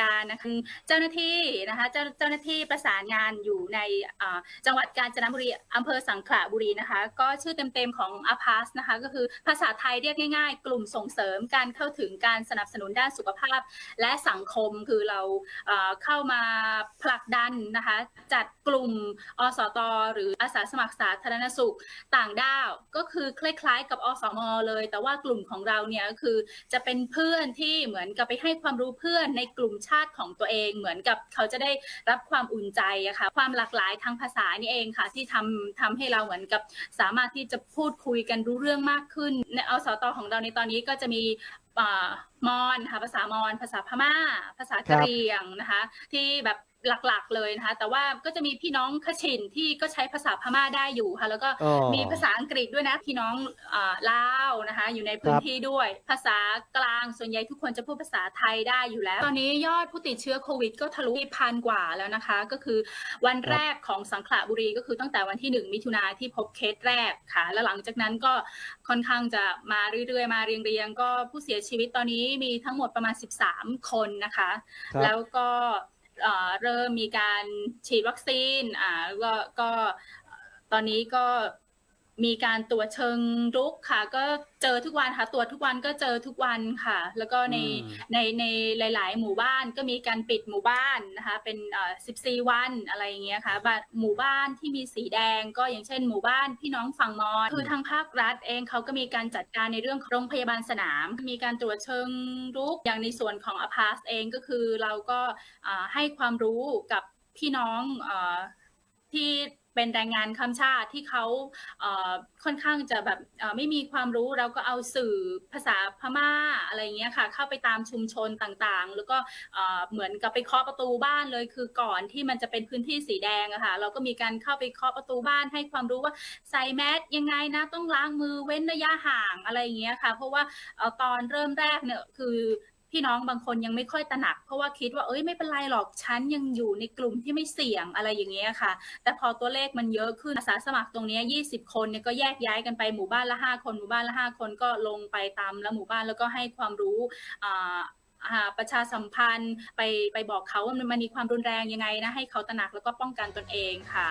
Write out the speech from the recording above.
การนะคะเจ้าหน้าที่นะคะเจ้าเจ้าหน้าที่ประสานงานอยู่ในจังหวัดกาญจนบุรีอำเภอสังขละบุรีนะคะ ก็ชื่อเต็มๆของอาพาสนะคะก็คือภาษาไทยเรียกง่าย ๆ กลุ่มส่งเสริมการเข้าถึงการสนับสนุนด้านสุขภาพ และสังคมคือเราเอ่อเข้ามาผลักดันนะคะจัดกลุ่มอสตหรืออาสาสมัครสาธารณสุขต่างด้าวก็คือคล้ายๆ กับอสมเลย แต่ว่ากลุ่มของเราเนี่ยก็คือจะเป็นเพื่อนที่เหมือนกับไปให้ความรู้เพื่อนในกลุ่มชาติของตัวเอง เหมือนกับเขาจะได้รับความอุ่นใจอะค่ะความหลากหลายทางภาษานี่เองค่ะ ที่ทำทำให้เราเหมือนกับสามารถที่จะพูดคุยกันรู้เรื่องมากขึ้นในอสตของเราในตอนนี้ก็จะมีอ่ามอนค่ะภาษามอนภาษาพม่า ภาษากะเหรี่ยงนะคะ ที่แบบหลักๆเลยนะคะ แต่ว่าก็จะมีพี่น้องขชินที่ก็ใช้ภาษาพม่าได้อยู่ค่ะ แล้วก็อ๋อมีภาษาอังกฤษด้วยนะ พี่น้องอ่าลาวนะคะ อยู่ในพื้นครับที่ด้วย ภาษากลางส่วนใหญ่ทุกคนจะพูดภาษาไทยได้อยู่แล้ว ตอนนี้ยอดผู้ติดเชื้อโควิด ก็ทะลุพันกว่าแล้วนะคะ ก็คือวันแรกของสังขละบุรีก็คือตั้งแต่วันที่ 1 มิถุนาที่พบเคสแรกค่ะ แล้วหลังจากนั้นก็ค่อนข้างจะมาเรื่อยๆ มาเรียงๆ ก็ผู้เสียชีวิตตอนนี้มีทั้งหมดประมาณ 13 คนนะคะครับแล้วก็เอ่อเริ่มมีการฉีดวัคซีนอ่าแล้วก็ก็ตอนนี้ก็ มีการตรวจเชิงรุกค่ะ ก็เจอทุกวันค่ะ ตรวจทุกวันก็เจอทุกวันค่ะ แล้วก็ในอืมในในหลาย ๆ หมู่บ้านก็มีการปิดหมู่บ้านนะคะ เป็นเอ่อ14 วันอะไรอย่างเงี้ยค่ะบ้านหมู่บ้านที่มีสีแดงก็อย่างเช่น หมู่บ้านพี่น้องฝั่งมอญคือทางภาครัฐเองเขาก็มีการจัดการในเรื่องของโรงพยาบาลสนาม มีการตรวจเชิงรุกอย่างในส่วนของอพาสเองก็คือเราก็อ่าให้ความรู้กับพี่น้องเอ่อที่ เป็นแรงงานข้ามชาติที่เขาค่อนข้างจะแบบไม่มีความรู้เราก็เอาสื่อภาษาพม่าอะไรเงี้ยค่ะ เข้าไปตามชุมชนต่างๆ แล้วก็เหมือนกับไปเคาะประตูบ้านเลยคือก่อนที่มันจะเป็นพื้นที่สีแดงอะค่ะเราก็มีการเข้าไปเคาะประตูบ้านให้ความรู้ว่าใส่แมสยังไงนะต้องล้างมือเว้นระยะห่างอะไรเงี้ยค่ะ เพราะว่าตอนเริ่มแรกเนี่ยคือ พี่น้องบางคนยังไม่ค่อยตระหนัก เพราะว่าคิดว่าเอ้ยไม่เป็นไรหรอกฉันยังอยู่ในกลุ่มที่ไม่เสี่ยงอะไรอย่างเงี้ยค่ะ แต่พอตัวเลขมันเยอะขึ้นอาสาสมัครตรงนี้ 20 คนเนี่ยก็แยกย้ายกันไปหมู่บ้านละ 5 คนหมู่บ้านละ 5 คนก็ลงไปตามละหมู่บ้านแล้วก็ให้ความรู้อ่าอาประชาสัมพันธ์ไปไปบอกเขาว่ามันมีความรุนแรงยังไงนะให้เขาตระหนักแล้วก็ป้องกันตนเองค่ะ